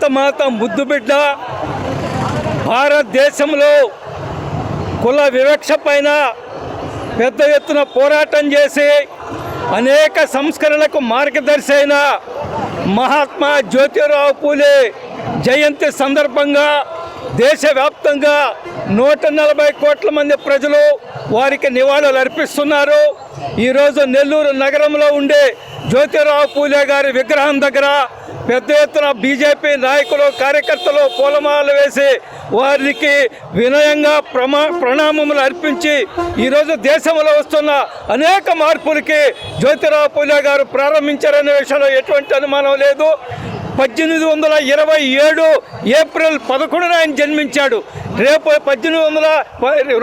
భారతమాత ముద్దు బిడ్డ భారతదేశంలో కుల వివక్ష పైన పెద్ద ఎత్తున పోరాటం చేసి అనేక సంస్కరణలకు మార్గదర్శి అయిన మహాత్మా జ్యోతిరావు పూలే జయంతి సందర్భంగా దేశవ్యాప్తంగా నూట నలభై కోట్ల మంది ప్రజలు వారికి నివాళులు అర్పిస్తున్నారు. ఈరోజు నెల్లూరు నగరంలో ఉండే జ్యోతిరావు పూలే గారి విగ్రహం దగ్గర పెద్ద ఎత్తున బీజేపీ నాయకులు కార్యకర్తలు పూలమాలలు వేసి వారికి వినయంగా ప్రమా ప్రణామములు అర్పించి ఈరోజు దేశంలో వస్తున్న అనేక మార్పులకి జ్యోతిరావు పూలే గారు ప్రారంభించారనే విషయంలో ఎటువంటి అనుమానం లేదు. పద్దెనిమిది వందల ఇరవై ఏడు ఏప్రిల్ పదకొండున ఆయన జన్మించాడు. రేపు పద్దెనిమిది వందల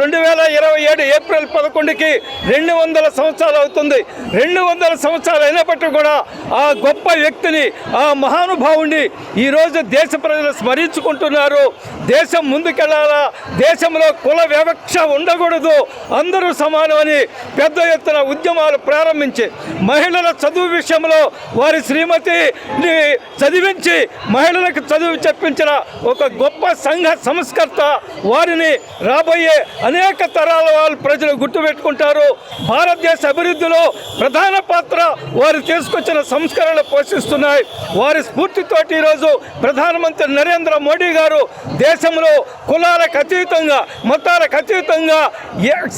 రెండు వేల ఇరవై ఏడు ఏప్రిల్ పదకొండుకి రెండు వందల సంవత్సరాలు అవుతుంది. రెండు వందల సంవత్సరాలు అయినప్పటికీ కూడా ఆ గొప్ప వ్యక్తిని ఆ మహానుభావుని ఈరోజు దేశ ప్రజలు స్మరించుకుంటున్నారు. దేశం ముందుకెళ్ళాలా దేశంలో కుల వివక్ష ఉండకూడదు. అందరూ సమానమని పెద్ద ఎత్తున ఉద్యమాలు ప్రారంభించి మహిళల చదువు విషయంలో వారి శ్రీమతిని చదివించి మహిళలకు చదువు చెప్పించిన ఒక గొప్ప సంఘ సంస్కర్త వారిని రాబోయే అనేక తరాల వాళ్ళు ప్రజలు గుర్తుపెట్టుకుంటారు. భారతదేశ అభివృద్ధిలో ప్రధాన పాత్ర వారు తీసుకొచ్చిన సంస్కరణలు పోషిస్తున్నాయి. వారి స్ఫూర్తితోటి ఈరోజు ప్రధానమంత్రి నరేంద్ర మోడీ గారు దేశంలో కులాలకు అతీతంగా మతాలకు అతీతంగా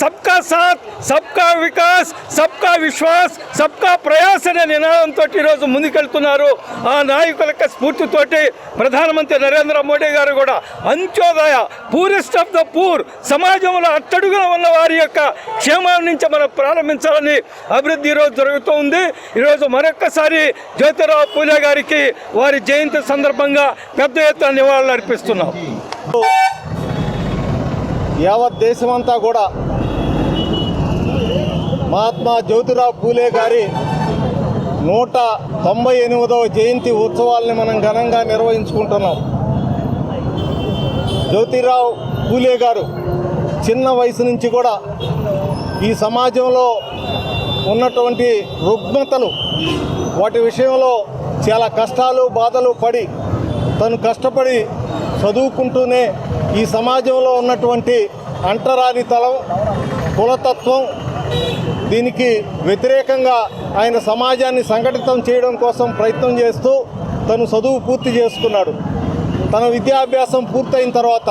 సబ్కా సాత్ సబ్కా వికాస్ సబ్కా విశ్వాస్ సబ్కా ప్రయాస్ అనే నినాదంతో ఈరోజు ముందుకెళ్తున్నారు. ఆ నాయకుల యొక్క స్ఫూర్తితోటి ప్రధానమంత్రి నరేంద్ర మోడీ గారు కూడా Antyodaya poorest of the poor సమాజంలో అట్టడుగున ఉన్న వారి యొక్క క్షేమాల నుంచి మనం ప్రారంభించాలని అభివృద్ధి ఈరోజు జరుగుతూ ఉంది ఈరోజు మరొక్కసారి జ్యోతిరావు పూలే గారికి వారి జయంతి సందర్భంగా పెద్ద ఎత్తున నివాళులు అర్పిస్తున్నాం. యావత్ దేశమంతా కూడా మహాత్మా జ్యోతిరావు పూలే గారి నూట తొంభై ఎనిమిదవ జయంతి ఉత్సవాల్ని మనం ఘనంగా నిర్వహించుకుంటున్నాం. జ్యోతిరావు పూలే గారు చిన్న వయసు నుంచి కూడా ఈ సమాజంలో ఉన్నటువంటి రుగ్మతలు వాటి విషయంలో చాలా కష్టాలు బాధలు పడి తను కష్టపడి చదువుకుంటూనే ఈ సమాజంలో ఉన్నటువంటి అంటరానితలం కులతత్వం దీనికి వ్యతిరేకంగా ఆయన సమాజాన్ని సంఘటితం చేయడం కోసం ప్రయత్నం చేస్తూ తను చదువు పూర్తి చేసుకున్నాడు. తన విద్యాభ్యాసం పూర్తయిన తర్వాత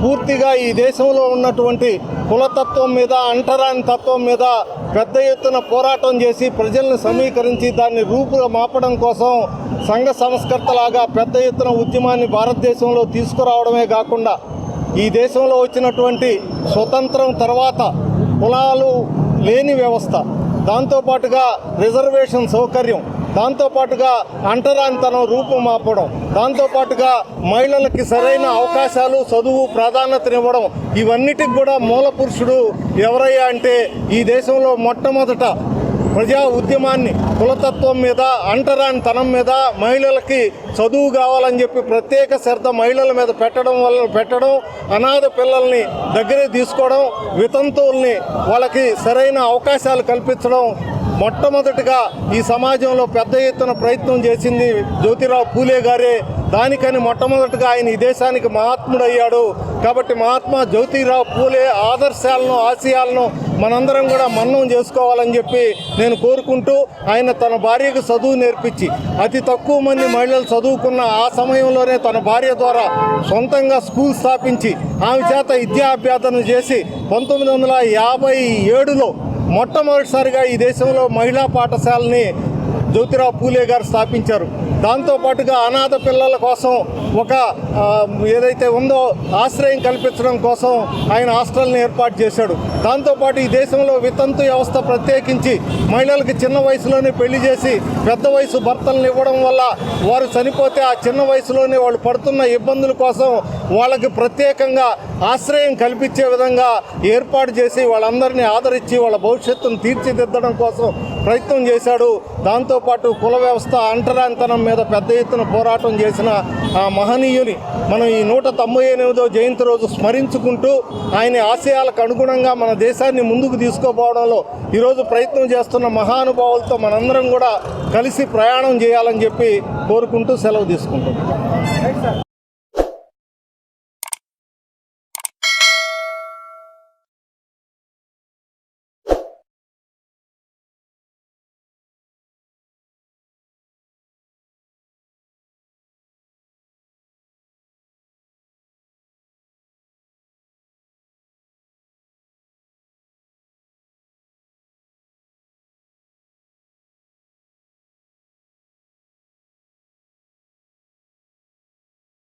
పూర్తిగా ఈ దేశంలో ఉన్నటువంటి కులతత్వం మీద అంటరాని తత్వం మీద పెద్ద ఎత్తున పోరాటం చేసి ప్రజలను సమీకరించి దాన్ని రూపుగా మాపడం కోసం సంఘ సంస్కర్తలాగా పెద్ద ఎత్తున ఉద్యమాన్ని భారతదేశంలో తీసుకురావడమే కాకుండా ఈ దేశంలో వచ్చినటువంటి స్వతంత్రం తర్వాత కులాలు లేని వ్యవస్థ దాంతోపాటుగా రిజర్వేషన్ సౌకర్యం దాంతోపాటుగా అంటరానితనం రూపుమాపడం దాంతోపాటుగా మహిళలకి సరైన అవకాశాలు చదువు ప్రాధాన్యతనివ్వడం ఇవన్నిటికి కూడా మూల పురుషుడు ఎవరయ్యా అంటే ఈ దేశంలో మొట్టమొదట ప్రజా ఉద్యమాన్ని కులతత్వం మీద అంటరానితనం మీద మహిళలకి చదువు కావాలని చెప్పి ప్రత్యేక శ్రద్ధ మహిళల మీద పెట్టడం వల్ల పెట్టడం అనాథ పిల్లల్ని దగ్గరే తీసుకోవడం వితంతువుల్ని వాళ్ళకి సరైన అవకాశాలు కల్పించడం మొట్టమొదటిగా ఈ సమాజంలో పెద్ద ఎత్తున ప్రయత్నం చేసింది జ్యోతిరావు పూలే గారే. దానికని మొట్టమొదటిగా ఆయన ఈ దేశానికి మహాత్ముడయ్యాడు. కాబట్టి మహాత్మా జ్యోతిరావు పూలే ఆదర్శాలను ఆశయాలను మనందరం కూడా మన్నం చేసుకోవాలని చెప్పి నేను కోరుకుంటూ ఆయన తన భార్యకు చదువు నేర్పించి అతి తక్కువ మంది మహిళలు చదువుకున్న ఆ సమయంలోనే తన భార్య ద్వారా సొంతంగా స్కూల్ స్థాపించి ఆమె చేత విద్యాభ్యాసన చేసి పంతొమ్మిది వందల యాభై ఏడులో మొట్టమొదటిసారిగా ఈ దేశంలో మహిళా పాఠశాలని జ్యోతిరావు పూలే గారు స్థాపించారు. దాంతోపాటుగా అనాథ పిల్లల కోసం ఒక ఏదైతే ఉందో ఆశ్రయం కల్పించడం కోసం ఆయన హాస్టల్ని ఏర్పాటు చేశాడు. దాంతోపాటు ఈ దేశంలో వితంతు వ్యవస్థ ప్రత్యేకించి మహిళలకు చిన్న వయసులోనే పెళ్ళి చేసి పెద్ద వయసు భర్తలను ఇవ్వడం వల్ల వారు చనిపోతే ఆ చిన్న వయసులోనే వాళ్ళు పడుతున్న ఇబ్బందుల కోసం వాళ్ళకి ప్రత్యేకంగా ఆశ్రయం కల్పించే విధంగా ఏర్పాటు చేసి వాళ్ళందరినీ ఆదరించి వాళ్ళ భవిష్యత్తును తీర్చిదిద్దడం కోసం ప్రయత్నం చేశాడు. దాంతోపాటు కుల వ్యవస్థ అంటరాంతనం మీద పెద్ద ఎత్తున పోరాటం చేసిన ఆ మహనీయుని మనం ఈ నూట తొంభై ఎనిమిదో జయంతి రోజు స్మరించుకుంటూ ఆయన ఆశయాలకు అనుగుణంగా మన దేశాన్ని ముందుకు తీసుకుపోవడంలో ఈరోజు ప్రయత్నం చేస్తున్న మహానుభావులతో మనందరం కూడా కలిసి ప్రయాణం చేయాలని చెప్పి కోరుకుంటూ సెలవు తీసుకుంటున్నాం.